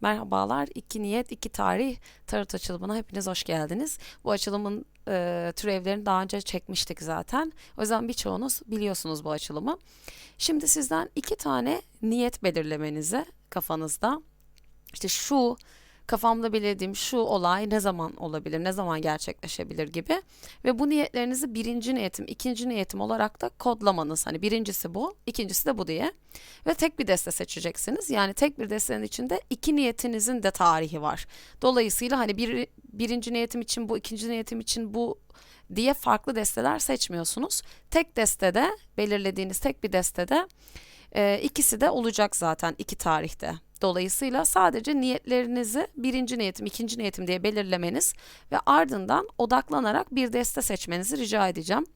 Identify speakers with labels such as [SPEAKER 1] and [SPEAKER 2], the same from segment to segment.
[SPEAKER 1] Merhabalar, iki niyet, iki tarih tarot açılımına hepiniz hoş geldiniz. Bu açılımın e, türevlerini daha önce çekmiştik zaten. O yüzden birçoğunuz biliyorsunuz bu açılımı. Şimdi sizden iki tane niyet belirlemenizi kafanızda. İşte şu kafamda belirlediğim şu olay ne zaman olabilir, ne zaman gerçekleşebilir gibi. Ve bu niyetlerinizi birinci niyetim, ikinci niyetim olarak da kodlamanız. Hani birincisi bu, ikincisi de bu diye. Ve tek bir deste seçeceksiniz. Yani tek bir destenin içinde iki niyetinizin de tarihi var. Dolayısıyla hani bir, birinci niyetim için bu, ikinci niyetim için bu diye farklı desteler seçmiyorsunuz. Tek destede, belirlediğiniz tek bir destede e, ikisi de olacak zaten iki tarihte. Dolayısıyla sadece niyetlerinizi birinci niyetim, ikinci niyetim diye belirlemeniz ve ardından odaklanarak bir deste seçmenizi rica edeceğim.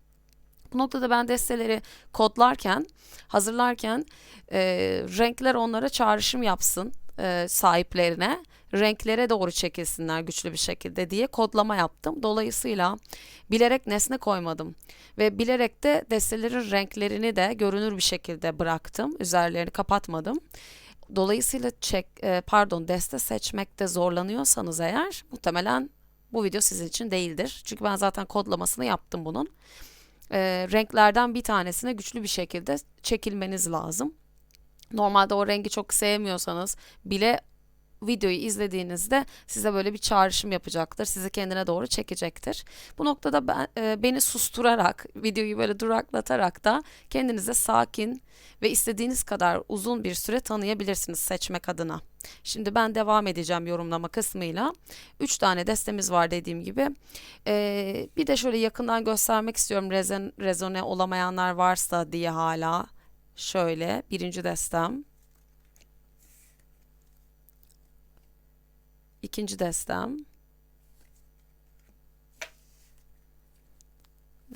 [SPEAKER 1] Bu noktada ben desteleri kodlarken, hazırlarken e, renkler onlara çağrışım yapsın e, sahiplerine, renklere doğru çekilsinler güçlü bir şekilde diye kodlama yaptım. Dolayısıyla bilerek nesne koymadım ve bilerek de destelerin renklerini de görünür bir şekilde bıraktım. Üzerlerini kapatmadım. Dolayısıyla çek, e, pardon deste seçmekte zorlanıyorsanız eğer muhtemelen bu video sizin için değildir. Çünkü ben zaten kodlamasını yaptım bunun. E, renklerden bir tanesine güçlü bir şekilde çekilmeniz lazım. Normalde o rengi çok sevmiyorsanız bile videoyu izlediğinizde size böyle bir çağrışım yapacaktır. Sizi kendine doğru çekecektir. Bu noktada ben, e, beni susturarak, videoyu böyle duraklatarak da kendinize sakin ve istediğiniz kadar uzun bir süre tanıyabilirsiniz seçmek adına. Şimdi ben devam edeceğim yorumlama kısmıyla. Üç tane destemiz var dediğim gibi. Ee, bir de şöyle yakından göstermek istiyorum rezon, rezone olamayanlar varsa diye hala. Şöyle birinci destem. İkinci destem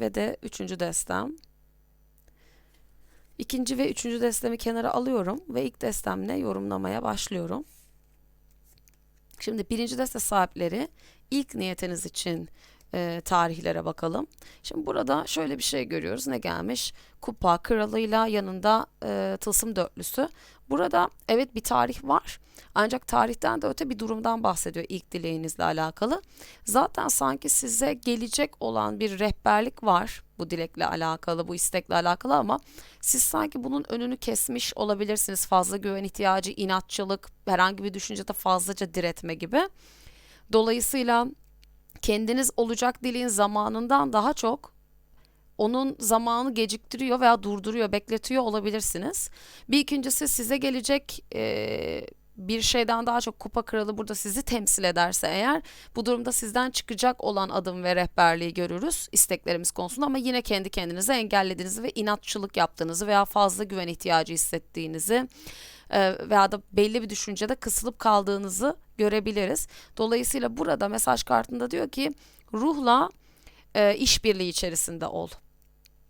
[SPEAKER 1] ve de üçüncü destem. İkinci ve üçüncü destemi kenara alıyorum ve ilk destemle yorumlamaya başlıyorum. Şimdi birinci deste sahipleri ilk niyetiniz için e, tarihlere bakalım. Şimdi burada şöyle bir şey görüyoruz. Ne gelmiş? Kupa kralıyla yanında e, tılsım dörtlüsü. Burada evet bir tarih var. Ancak tarihten de öte bir durumdan bahsediyor ilk dileğinizle alakalı. Zaten sanki size gelecek olan bir rehberlik var bu dilekle alakalı, bu istekle alakalı ama siz sanki bunun önünü kesmiş olabilirsiniz. Fazla güven ihtiyacı, inatçılık, herhangi bir düşüncede fazlaca diretme gibi. Dolayısıyla kendiniz olacak dileğin zamanından daha çok onun zamanı geciktiriyor veya durduruyor, bekletiyor olabilirsiniz. Bir ikincisi size gelecek e, bir şeyden daha çok kupa kralı burada sizi temsil ederse eğer bu durumda sizden çıkacak olan adım ve rehberliği görürüz isteklerimiz konusunda ama yine kendi kendinize engellediğinizi ve inatçılık yaptığınızı veya fazla güven ihtiyacı hissettiğinizi e, veya da belli bir düşüncede kısılıp kaldığınızı görebiliriz. Dolayısıyla burada mesaj kartında diyor ki ruhla e, işbirliği içerisinde ol.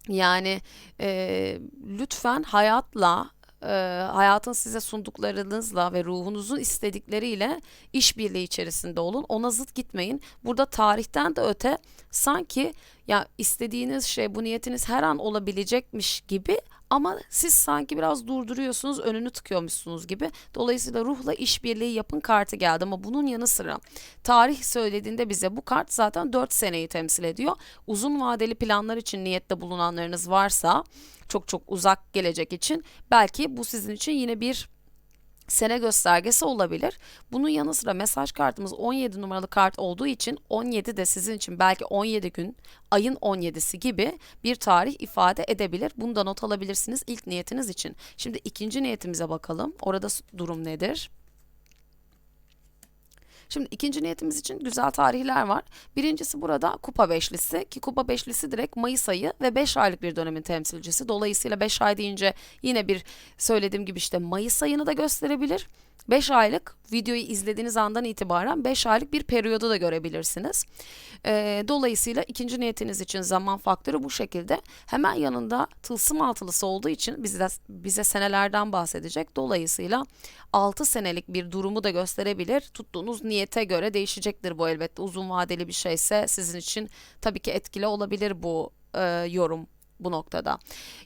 [SPEAKER 1] Yani e, lütfen hayatla e, hayatın size sunduklarınızla ve ruhunuzun istedikleriyle işbirliği içerisinde olun. Ona zıt gitmeyin. Burada tarihten de öte sanki ya istediğiniz şey bu niyetiniz her an olabilecekmiş gibi ama siz sanki biraz durduruyorsunuz, önünü tıkıyormuşsunuz gibi. Dolayısıyla ruhla işbirliği yapın kartı geldi ama bunun yanı sıra tarih söylediğinde bize bu kart zaten 4 seneyi temsil ediyor. Uzun vadeli planlar için niyette bulunanlarınız varsa çok çok uzak gelecek için belki bu sizin için yine bir sene göstergesi olabilir. Bunun yanı sıra mesaj kartımız 17 numaralı kart olduğu için 17 de sizin için belki 17 gün, ayın 17'si gibi bir tarih ifade edebilir. Bunu da not alabilirsiniz ilk niyetiniz için. Şimdi ikinci niyetimize bakalım. Orada durum nedir? Şimdi ikinci niyetimiz için güzel tarihler var. Birincisi burada kupa beşlisi ki kupa beşlisi direkt Mayıs ayı ve 5 aylık bir dönemin temsilcisi. Dolayısıyla 5 ay deyince yine bir söylediğim gibi işte Mayıs ayını da gösterebilir. 5 aylık videoyu izlediğiniz andan itibaren 5 aylık bir periyodu da görebilirsiniz. E, dolayısıyla ikinci niyetiniz için zaman faktörü bu şekilde. Hemen yanında tılsım altılısı olduğu için bize, bize senelerden bahsedecek. Dolayısıyla 6 senelik bir durumu da gösterebilir. Tuttuğunuz niyete göre değişecektir bu elbette. Uzun vadeli bir şeyse sizin için tabii ki etkili olabilir bu e, yorum bu noktada.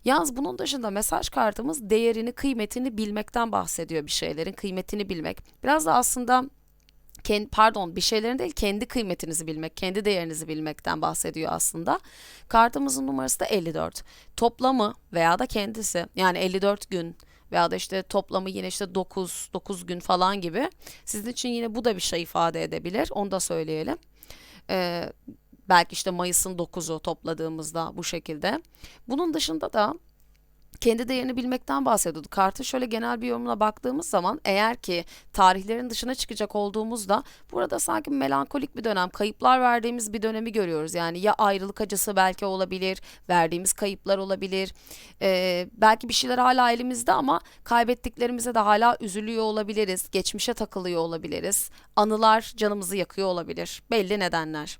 [SPEAKER 1] Yalnız bunun dışında mesaj kartımız değerini, kıymetini bilmekten bahsediyor bir şeylerin kıymetini bilmek. Biraz da aslında kendi, pardon bir şeylerin değil kendi kıymetinizi bilmek, kendi değerinizi bilmekten bahsediyor aslında. Kartımızın numarası da 54. Toplamı veya da kendisi yani 54 gün veya da işte toplamı yine işte 9 9 gün falan gibi. Sizin için yine bu da bir şey ifade edebilir. Onu da söyleyelim. Ee, belki işte Mayıs'ın 9'u topladığımızda bu şekilde. Bunun dışında da kendi değerini bilmekten bahsediyordu. Kartın şöyle genel bir yorumuna baktığımız zaman eğer ki tarihlerin dışına çıkacak olduğumuzda burada sanki melankolik bir dönem, kayıplar verdiğimiz bir dönemi görüyoruz. Yani ya ayrılık acısı belki olabilir, verdiğimiz kayıplar olabilir. Ee, belki bir şeyler hala elimizde ama kaybettiklerimize de hala üzülüyor olabiliriz. Geçmişe takılıyor olabiliriz. Anılar canımızı yakıyor olabilir. Belli nedenler.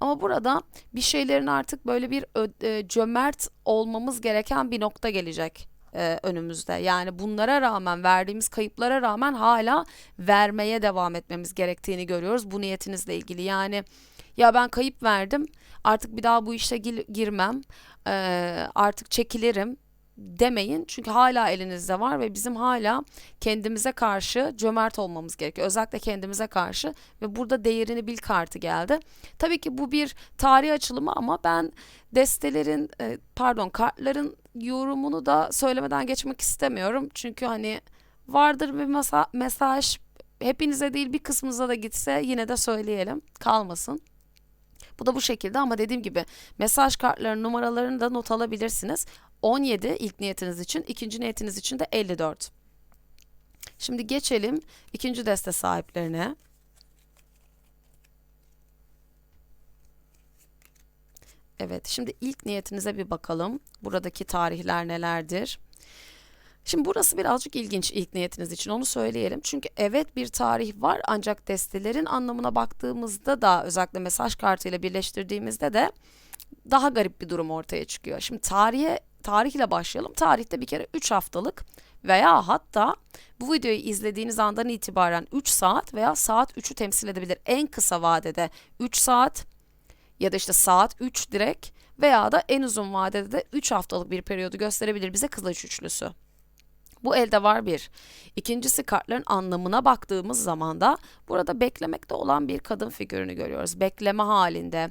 [SPEAKER 1] Ama burada bir şeylerin artık böyle bir e, cömert olmamız gereken bir nokta gelecek e, önümüzde. Yani bunlara rağmen verdiğimiz kayıplara rağmen hala vermeye devam etmemiz gerektiğini görüyoruz bu niyetinizle ilgili. Yani ya ben kayıp verdim artık bir daha bu işe girmem e, artık çekilirim demeyin. Çünkü hala elinizde var ve bizim hala kendimize karşı cömert olmamız gerekiyor. Özellikle kendimize karşı ve burada değerini bil kartı geldi. Tabii ki bu bir tarih açılımı ama ben destelerin e, pardon kartların yorumunu da söylemeden geçmek istemiyorum. Çünkü hani vardır bir mesa mesaj hepinize değil bir kısmınıza da gitse yine de söyleyelim kalmasın. Bu da bu şekilde ama dediğim gibi mesaj kartlarının numaralarını da not alabilirsiniz. 17 ilk niyetiniz için, ikinci niyetiniz için de 54. Şimdi geçelim ikinci deste sahiplerine. Evet, şimdi ilk niyetinize bir bakalım. Buradaki tarihler nelerdir? Şimdi burası birazcık ilginç ilk niyetiniz için onu söyleyelim. Çünkü evet bir tarih var ancak destelerin anlamına baktığımızda da özellikle mesaj kartıyla birleştirdiğimizde de daha garip bir durum ortaya çıkıyor. Şimdi tarihe tarihle başlayalım. Tarihte bir kere 3 haftalık veya hatta bu videoyu izlediğiniz andan itibaren 3 saat veya saat 3'ü temsil edebilir. En kısa vadede 3 saat ya da işte saat 3 direkt veya da en uzun vadede de 3 haftalık bir periyodu gösterebilir bize kılıç üçlüsü. Bu elde var bir. İkincisi kartların anlamına baktığımız zaman da burada beklemekte olan bir kadın figürünü görüyoruz. Bekleme halinde.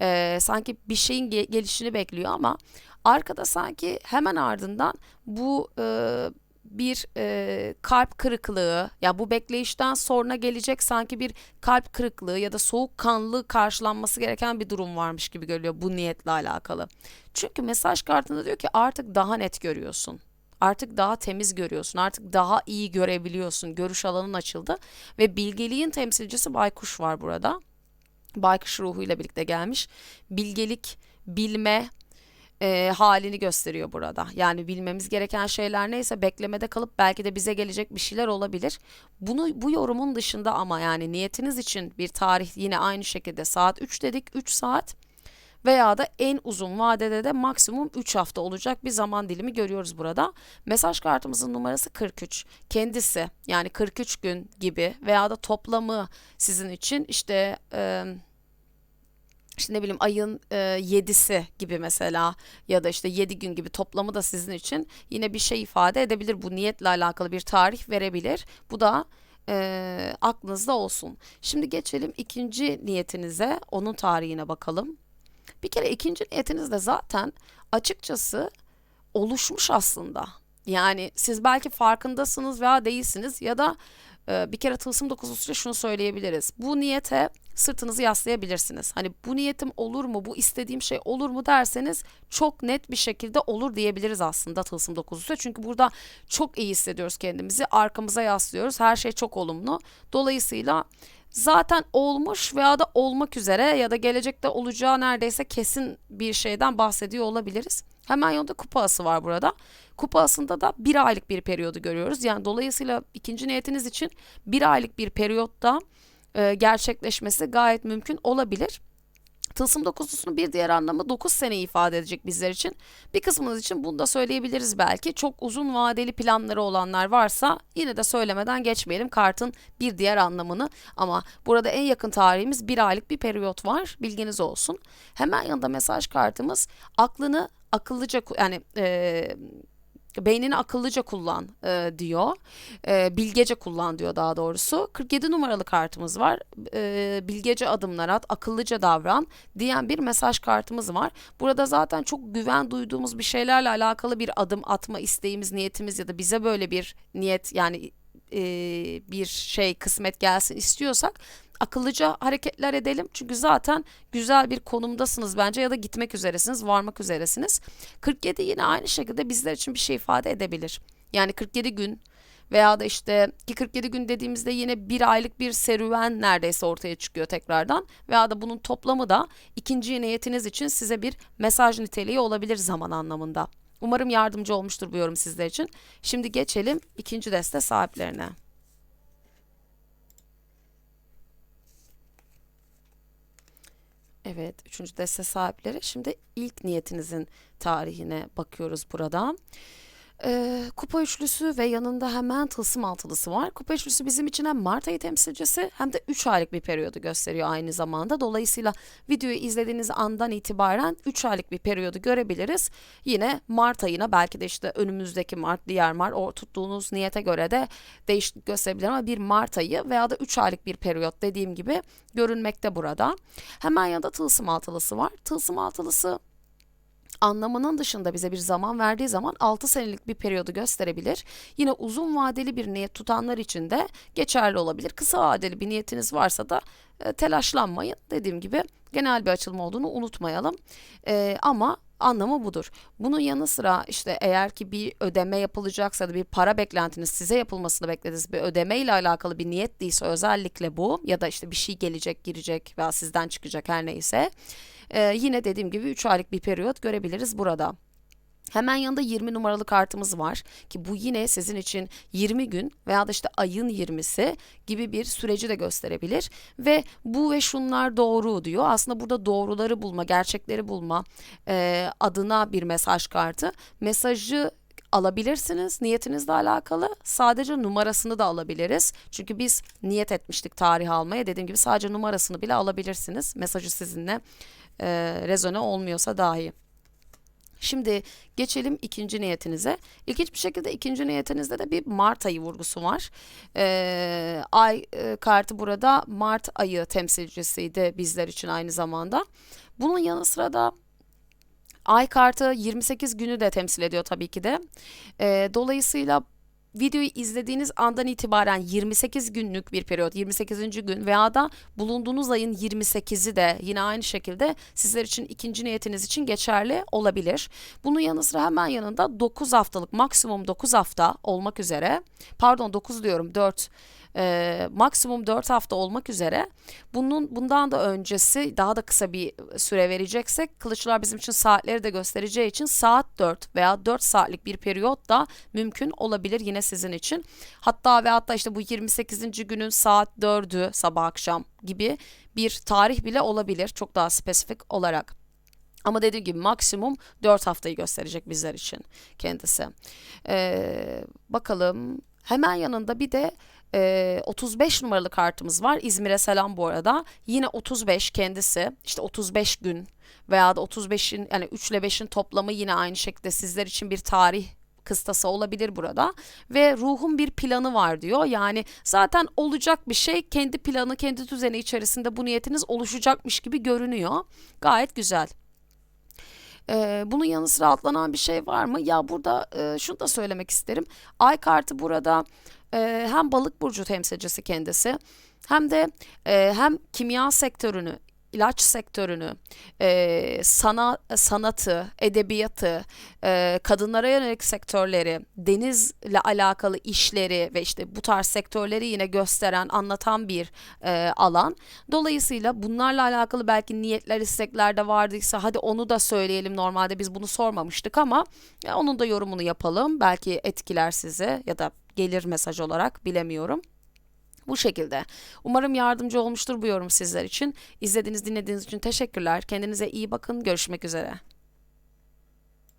[SPEAKER 1] Ee, sanki bir şeyin ge gelişini bekliyor ama arkada sanki hemen ardından bu e, bir e, kalp kırıklığı ya bu bekleyişten sonra gelecek sanki bir kalp kırıklığı ya da soğukkanlı karşılanması gereken bir durum varmış gibi görülüyor bu niyetle alakalı. Çünkü mesaj kartında diyor ki artık daha net görüyorsun. Artık daha temiz görüyorsun. Artık daha iyi görebiliyorsun. Görüş alanın açıldı ve bilgeliğin temsilcisi baykuş var burada. Baykuş ruhuyla birlikte gelmiş. Bilgelik, bilme, e, halini gösteriyor burada. Yani bilmemiz gereken şeyler neyse beklemede kalıp belki de bize gelecek bir şeyler olabilir. Bunu bu yorumun dışında ama yani niyetiniz için bir tarih yine aynı şekilde saat 3 dedik 3 saat veya da en uzun vadede de maksimum 3 hafta olacak bir zaman dilimi görüyoruz burada. Mesaj kartımızın numarası 43. Kendisi yani 43 gün gibi veya da toplamı sizin için işte e, işte ne bileyim ayın e, 7'si gibi mesela ya da işte 7 gün gibi toplamı da sizin için yine bir şey ifade edebilir. Bu niyetle alakalı bir tarih verebilir. Bu da e, aklınızda olsun. Şimdi geçelim ikinci niyetinize, onun tarihine bakalım. Bir kere ikinci niyetiniz de zaten açıkçası oluşmuş aslında. Yani siz belki farkındasınız veya değilsiniz ya da bir kere tılsım dokuzusuyla şunu söyleyebiliriz. Bu niyete sırtınızı yaslayabilirsiniz. Hani bu niyetim olur mu, bu istediğim şey olur mu derseniz çok net bir şekilde olur diyebiliriz aslında tılsım dokuzusuyla. Çünkü burada çok iyi hissediyoruz kendimizi, arkamıza yaslıyoruz. Her şey çok olumlu. Dolayısıyla zaten olmuş veya da olmak üzere ya da gelecekte olacağı neredeyse kesin bir şeyden bahsediyor olabiliriz. Hemen yanında kupa ası var burada. Kupa asında da bir aylık bir periyodu görüyoruz. Yani dolayısıyla ikinci niyetiniz için bir aylık bir periyotta e, gerçekleşmesi gayet mümkün olabilir. Tılsım dokuzlusunun bir diğer anlamı 9 sene ifade edecek bizler için. Bir kısmınız için bunu da söyleyebiliriz belki. Çok uzun vadeli planları olanlar varsa yine de söylemeden geçmeyelim kartın bir diğer anlamını. Ama burada en yakın tarihimiz bir aylık bir periyot var. Bilginiz olsun. Hemen yanında mesaj kartımız aklını akıllıca yani e, beynini akıllıca kullan e, diyor. E, bilgece kullan diyor daha doğrusu. 47 numaralı kartımız var. E, bilgece adımlar at, akıllıca davran diyen bir mesaj kartımız var. Burada zaten çok güven duyduğumuz bir şeylerle alakalı bir adım atma isteğimiz, niyetimiz ya da bize böyle bir niyet yani e, bir şey kısmet gelsin istiyorsak akıllıca hareketler edelim. Çünkü zaten güzel bir konumdasınız bence ya da gitmek üzeresiniz, varmak üzeresiniz. 47 yine aynı şekilde bizler için bir şey ifade edebilir. Yani 47 gün veya da işte ki 47 gün dediğimizde yine bir aylık bir serüven neredeyse ortaya çıkıyor tekrardan veya da bunun toplamı da ikinci niyetiniz için size bir mesaj niteliği olabilir zaman anlamında. Umarım yardımcı olmuştur bu yorum sizler için. Şimdi geçelim ikinci deste sahiplerine. Evet, üçüncü deste sahipleri. Şimdi ilk niyetinizin tarihine bakıyoruz burada. Ee, kupa üçlüsü ve yanında hemen tılsım altılısı var. Kupa üçlüsü bizim için hem Mart ayı temsilcisi hem de 3 aylık bir periyodu gösteriyor aynı zamanda. Dolayısıyla videoyu izlediğiniz andan itibaren 3 aylık bir periyodu görebiliriz. Yine Mart ayına belki de işte önümüzdeki Mart, diğer Mart o tuttuğunuz niyete göre de değişiklik gösterebilir ama bir Mart ayı veya da 3 aylık bir periyot dediğim gibi görünmekte burada. Hemen yanında tılsım altılısı var. Tılsım altılısı anlamının dışında bize bir zaman verdiği zaman 6 senelik bir periyodu gösterebilir. Yine uzun vadeli bir niyet tutanlar için de geçerli olabilir. Kısa vadeli bir niyetiniz varsa da e, telaşlanmayın. Dediğim gibi genel bir açılım olduğunu unutmayalım. E, ama anlamı budur. Bunun yanı sıra işte eğer ki bir ödeme yapılacaksa da bir para beklentiniz size yapılmasını beklediğiniz bir ödeme ile alakalı bir niyet değilse özellikle bu ya da işte bir şey gelecek girecek veya sizden çıkacak her neyse ee, yine dediğim gibi 3 aylık bir periyot görebiliriz burada. Hemen yanında 20 numaralı kartımız var ki bu yine sizin için 20 gün veya da işte ayın 20'si gibi bir süreci de gösterebilir ve bu ve şunlar doğru diyor. Aslında burada doğruları bulma, gerçekleri bulma e, adına bir mesaj kartı. Mesajı alabilirsiniz niyetinizle alakalı. Sadece numarasını da alabiliriz. Çünkü biz niyet etmiştik tarih almaya. Dediğim gibi sadece numarasını bile alabilirsiniz. Mesajı sizinle e, rezone olmuyorsa dahi. Şimdi geçelim ikinci niyetinize. İlginç bir şekilde ikinci niyetinizde de bir Mart ayı vurgusu var. Ee, ay e, kartı burada Mart ayı temsilcisiydi bizler için aynı zamanda. Bunun yanı sıra da ay kartı 28 günü de temsil ediyor tabii ki de. Ee, dolayısıyla videoyu izlediğiniz andan itibaren 28 günlük bir periyot, 28. gün veya da bulunduğunuz ayın 28'i de yine aynı şekilde sizler için ikinci niyetiniz için geçerli olabilir. Bunun yanı sıra hemen yanında 9 haftalık maksimum 9 hafta olmak üzere, pardon 9 diyorum 4 e, maksimum 4 hafta olmak üzere bunun bundan da öncesi daha da kısa bir süre vereceksek kılıçlar bizim için saatleri de göstereceği için saat 4 veya 4 saatlik bir periyot da mümkün olabilir yine sizin için. Hatta ve hatta işte bu 28. günün saat 4'ü sabah akşam gibi bir tarih bile olabilir çok daha spesifik olarak. Ama dediğim gibi maksimum 4 haftayı gösterecek bizler için kendisi. Ee, bakalım hemen yanında bir de e, 35 numaralı kartımız var. İzmir'e selam bu arada. Yine 35 kendisi işte 35 gün veya da 35'in yani 3 ile 5'in toplamı yine aynı şekilde sizler için bir tarih kıstası olabilir burada ve ruhun bir planı var diyor. Yani zaten olacak bir şey kendi planı, kendi düzeni içerisinde bu niyetiniz oluşacakmış gibi görünüyor. Gayet güzel. Ee, bunun yanı sıra atlanan bir şey var mı? Ya burada e, şunu da söylemek isterim. Ay kartı burada e, hem balık burcu temsilcisi kendisi hem de e, hem kimya sektörünü ilaç sektörünü, e, sana, sanatı, edebiyatı, e, kadınlara yönelik sektörleri, denizle alakalı işleri ve işte bu tarz sektörleri yine gösteren, anlatan bir alan. Dolayısıyla bunlarla alakalı belki niyetler, istekler de vardıysa hadi onu da söyleyelim. Normalde biz bunu sormamıştık ama onun da yorumunu yapalım. Belki etkiler sizi ya da gelir mesaj olarak bilemiyorum. Bu şekilde. Umarım yardımcı olmuştur bu yorum sizler için. İzlediğiniz, dinlediğiniz için teşekkürler. Kendinize iyi bakın. Görüşmek üzere.